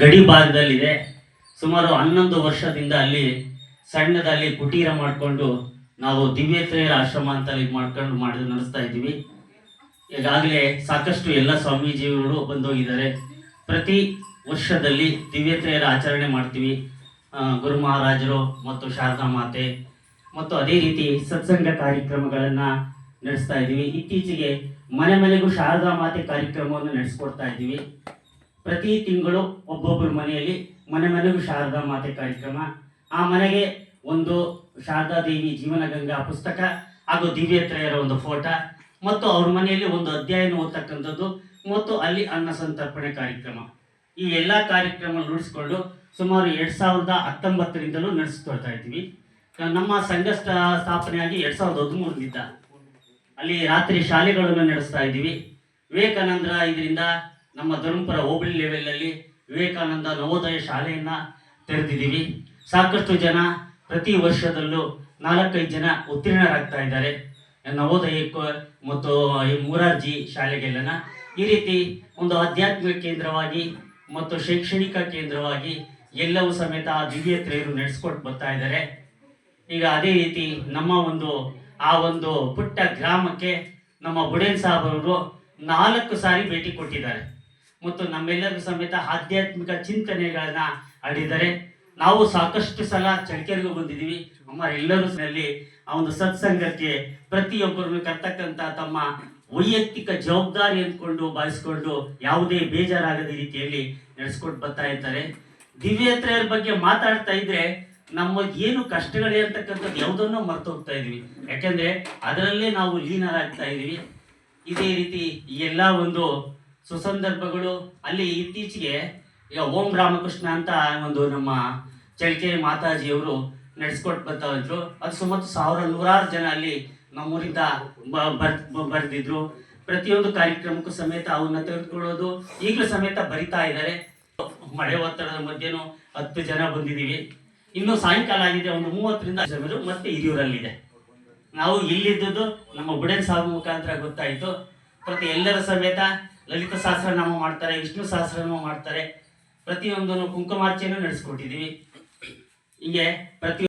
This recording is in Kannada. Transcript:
ಗಡಿ ಭಾಗದಲ್ಲಿದೆ. ಸುಮಾರು ಹನ್ನೊಂದು ವರ್ಷದಿಂದ ಅಲ್ಲಿ ಸಣ್ಣದಲ್ಲಿ ಕುಟೀರ ಮಾಡಿಕೊಂಡು ನಾವು ದಿವ್ಯತ್ರೇಯರ ಆಶ್ರಮ ಅಂತ ಇದು ಮಾಡ್ಕೊಂಡು ಮಾಡಿ ನಡೆಸ್ತಾ ಇದ್ದೀವಿ. ಈಗಾಗಲೇ ಸಾಕಷ್ಟು ಎಲ್ಲ ಸ್ವಾಮೀಜಿಗಳು ಬಂದೋಗಿದ್ದಾರೆ. ಪ್ರತಿ ವರ್ಷದಲ್ಲಿ ದಿವ್ಯತ್ರೇಯರ ಆಚರಣೆ ಮಾಡ್ತೀವಿ. ಗುರು ಮಹಾರಾಜರು ಮತ್ತು ಶಾರದಾ ಮಾತೆ ಮತ್ತು ಅದೇ ರೀತಿ ಸತ್ಸಂಗ ಕಾರ್ಯಕ್ರಮಗಳನ್ನು ನಡೆಸ್ತಾ ಇದ್ದೀವಿ. ಇತ್ತೀಚೆಗೆ ಮನೆ ಮನೆಗೂ ಶಾರದಾ ಮಾತೆ ಕಾರ್ಯಕ್ರಮವನ್ನು ನಡೆಸ್ಕೊಡ್ತಾ ಇದ್ದೀವಿ. ಪ್ರತಿ ತಿಂಗಳು ಒಬ್ಬೊಬ್ಬರ ಮನೆಯಲ್ಲಿ ಮನೆ ಮನೆಗೂ ಶಾರದಾ ಮಾತೆ ಕಾರ್ಯಕ್ರಮ. ಆ ಮನೆಗೆ ಒಂದು ಶಾರದಾ ದೇವಿ ಜೀವನ ಗಂಗಾ ಪುಸ್ತಕ ಹಾಗೂ ದಿವ್ಯತ್ರಯರ ಒಂದು ಫೋಟೋ ಮತ್ತು ಅವ್ರ ಮನೆಯಲ್ಲಿ ಒಂದು ಅಧ್ಯಯನ ಓದ್ತಕ್ಕಂಥದ್ದು ಮತ್ತು ಅಲ್ಲಿ ಅನ್ನ ಸಂತರ್ಪಣೆ ಕಾರ್ಯಕ್ರಮ. ಈ ಎಲ್ಲ ಕಾರ್ಯಕ್ರಮ ರೂಢಿಸಿಕೊಂಡು ಸುಮಾರು ಎರಡು ಸಾವಿರದ ಹತ್ತೊಂಬತ್ತರಿಂದಲೂ ನಡೆಸ್ಕೊಳ್ತಾ ಇದ್ದೀವಿ. ನಮ್ಮ ಸಂಘ ಸ್ಥ- ಸ್ಥಾಪನೆಯಾಗಿ ಎರಡು ಸಾವಿರದ ಹದಿಮೂರರಿಂದ ಅಲ್ಲಿ ರಾತ್ರಿ ಶಾಲೆಗಳನ್ನು ನಡೆಸ್ತಾ ಇದ್ದೀವಿ. ವಿವೇಕಾನಂದರ ಇದರಿಂದ ನಮ್ಮ ಧರ್ಮಪುರ ಹೋಬಳಿ ಲೆವೆಲಲ್ಲಿ ವಿವೇಕಾನಂದ ನವೋದಯ ಶಾಲೆಯನ್ನು ತೆರೆದಿದ್ದೀವಿ. ಸಾಕಷ್ಟು ಜನ ಪ್ರತಿ ವರ್ಷದಲ್ಲೂ ನಾಲ್ಕೈದು ಜನ ಉತ್ತೀರ್ಣರಾಗ್ತಾ ಇದ್ದಾರೆ. ನವೋದಯಕ್ಕೂ ಮತ್ತು ಈ ಮೂರಾರ್ಜಿ ಶಾಲೆಗೆಲ್ಲನ ಈ ರೀತಿ ಒಂದು ಆಧ್ಯಾತ್ಮಿಕ ಕೇಂದ್ರವಾಗಿ ಮತ್ತು ಶೈಕ್ಷಣಿಕ ಕೇಂದ್ರವಾಗಿ ಎಲ್ಲವೂ ಸಮೇತ ಆ ದಿವ್ಯತ್ರೆಯರು ನಡೆಸ್ಕೊಟ್ಟು ಬರ್ತಾ ಇದ್ದಾರೆ. ಈಗ ಅದೇ ರೀತಿ ನಮ್ಮ ಒಂದು, ಆ ಒಂದು ಪುಟ್ಟ ಗ್ರಾಮಕ್ಕೆ ನಮ್ಮ ಬುಡೇನ್ ಸಾಹೇಬ್ ಅವರು ನಾಲ್ಕು ಸಾರಿ ಭೇಟಿ ಕೊಟ್ಟಿದ್ದಾರೆ. ಮತ್ತು ನಮ್ಮೆಲ್ಲರಿಗೂ ಸಮೇತ ಆಧ್ಯಾತ್ಮಿಕ ಚಿಂತನೆಗಳನ್ನ ಆಡಿದ್ದಾರೆ ನಾವು ಸಾಕಷ್ಟು ಸಲ ಚಳಕೆರೆಗೂ ಬಂದಿದ್ದೀವಿ. ನಮ್ಮ ಎಲ್ಲರೂ ಆ ಒಂದು ಸತ್ಸಂಗಕ್ಕೆ ಪ್ರತಿಯೊಬ್ಬರನ್ನು ಕರ್ತಕ್ಕಂಥ ತಮ್ಮ ವೈಯಕ್ತಿಕ ಜವಾಬ್ದಾರಿ ಅಂದ್ಕೊಂಡು ಭಾವಿಸ್ಕೊಂಡು ಯಾವುದೇ ಬೇಜಾರಾಗದ ರೀತಿಯಲ್ಲಿ ನಡೆಸ್ಕೊಂಡು ಬರ್ತಾ ಇರ್ತಾರೆ. ದಿವ್ಯತ್ರೆಯರ ಬಗ್ಗೆ ಮಾತಾಡ್ತಾ ಇದ್ರೆ ನಮ್ಮ ಏನು ಕಷ್ಟಗಳೇ ಅಂತಕ್ಕಂಥದ್ದು ಯಾವುದನ್ನೋ ಮರ್ತು ಹೋಗ್ತಾ ಇದೀವಿ ಯಾಕಂದ್ರೆ ಅದರಲ್ಲೇ ನಾವು ಲೀನರಾಗ್ತಾ ಇದೀವಿ ಇದೇ ರೀತಿ ಎಲ್ಲ ಒಂದು ಸುಸಂದರ್ಭಗಳು. ಅಲ್ಲಿ ಇತ್ತೀಚೆಗೆ ಈಗ ಓಂ ರಾಮಕೃಷ್ಣ ಅಂತ ಒಂದು ನಮ್ಮ ಚಳಿಕೆ ಮಾತಾಜಿಯವರು ನಡೆಸ್ಕೊಟ್ ಬರ್ತಾ ಇದ್ರು ಅದು ಸುಮಾರು ಸಾವಿರ ನೂರಾರು ಜನ ಅಲ್ಲಿ ನಮ್ಮೂರಿಂದ ಬರೆದಿದ್ರು. ಪ್ರತಿಯೊಂದು ಕಾರ್ಯಕ್ರಮಕ್ಕೂ ಸಮೇತ ಅವನ್ನ ತೆಗೆದುಕೊಳ್ಳೋದು. ಈಗಲೂ ಸಮೇತ ಬರಿತಾ ಇದ್ದಾರೆ. ಮಳೆ ಒತ್ತಡದ ಮಧ್ಯೆನೂ ಹತ್ತು ಜನ ಬಂದಿದ್ದೀವಿ. ಇನ್ನು ಸಾಯಂಕಾಲ ಆಗಿದೆ, ಒಂದು ಮೂವತ್ತರಿಂದ ಜನರು ಮತ್ತೆ ಹಿರಿಯೂರಲ್ಲಿದೆ. ನಾವು ಇಲ್ಲಿದ್ದುದು ನಮ್ಮ ಬುಡೇನ್ ಸಾವು ಮುಖಾಂತರ ಗೊತ್ತಾಯಿತು. ಪ್ರತಿ ಎಲ್ಲರ ಸಮೇತ ಲಲಿತ ಸಹಸ್ರನಾಮ ಮಾಡ್ತಾರೆ ವಿಷ್ಣು ಸಹಸ್ರನಾಮ ಮಾಡ್ತಾರೆ. ಪ್ರತಿಯೊಂದನ್ನು ಕುಂಕುಮಾರ್ಚೆಯನ್ನು ನಡೆಸ್ಕೊಟ್ಟಿದ್ದೀವಿ. ಹೀಗೆ ಪ್ರತಿ